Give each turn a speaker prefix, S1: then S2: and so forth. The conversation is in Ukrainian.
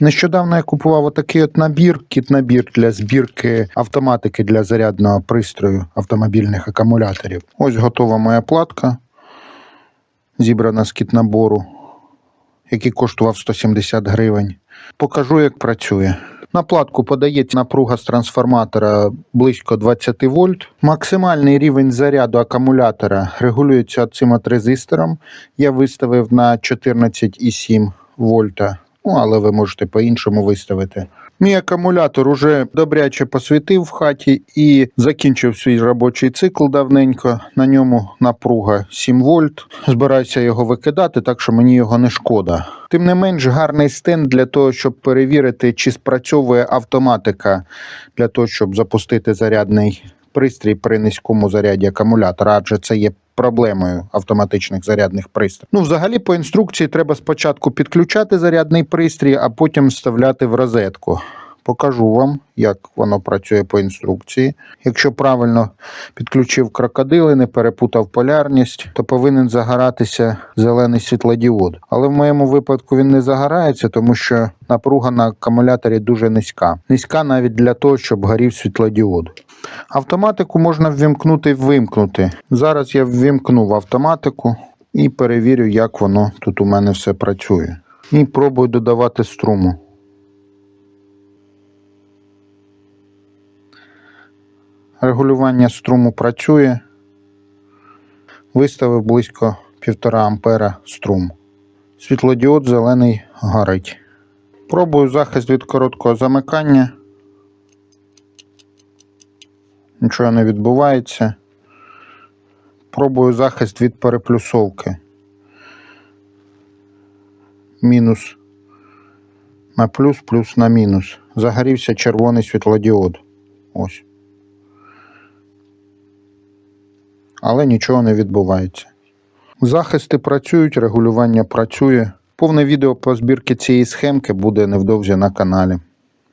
S1: Нещодавно я купував отакий от набір, кіт-набір для збірки автоматики для зарядного пристрою автомобільних акумуляторів. Ось готова моя платка, зібрана з кіт-набору, який коштував 170 гривень. Покажу, як працює. На платку подається напруга з трансформатора близько 20 вольт. Максимальний рівень заряду акумулятора регулюється цим от резистором. Я виставив на 14,7 вольта. Ну, але ви можете по-іншому виставити. Мій акумулятор уже добряче посвітив в хаті і закінчив свій робочий цикл давненько. На ньому напруга 7 вольт. Збираюся його викидати, так що мені його не шкода. Тим не менш, гарний стенд для того, щоб перевірити, чи спрацьовує автоматика для того, щоб запустити зарядний пристрій при низькому заряді акумулятора, адже це є проблемою автоматичних зарядних пристроїв. Ну, взагалі, по інструкції треба спочатку підключати зарядний пристрій, а потім вставляти в розетку. Покажу вам, як воно працює по інструкції. Якщо правильно підключив крокодили, не перепутав полярність, то повинен загоратися зелений світлодіод. Але в моєму випадку він не загорається, тому що напруга на акумуляторі дуже низька. Низька навіть для того, щоб горів світлодіод. Автоматику можна ввімкнути і вимкнути. Зараз я ввімкнув автоматику і перевірю, як воно тут у мене все працює. І пробую додавати струму. Регулювання струму працює. Виставив близько 1,5 ампера струм. Світлодіод зелений горить. Пробую захист від короткого замикання. Нічого не відбувається. Пробую захист від переплюсовки. Мінус на плюс, плюс на мінус. Загорівся червоний світлодіод. Ось. Але нічого не відбувається. Захисти працюють, регулювання працює. Повне відео по збірки цієї схемки буде невдовзі на каналі.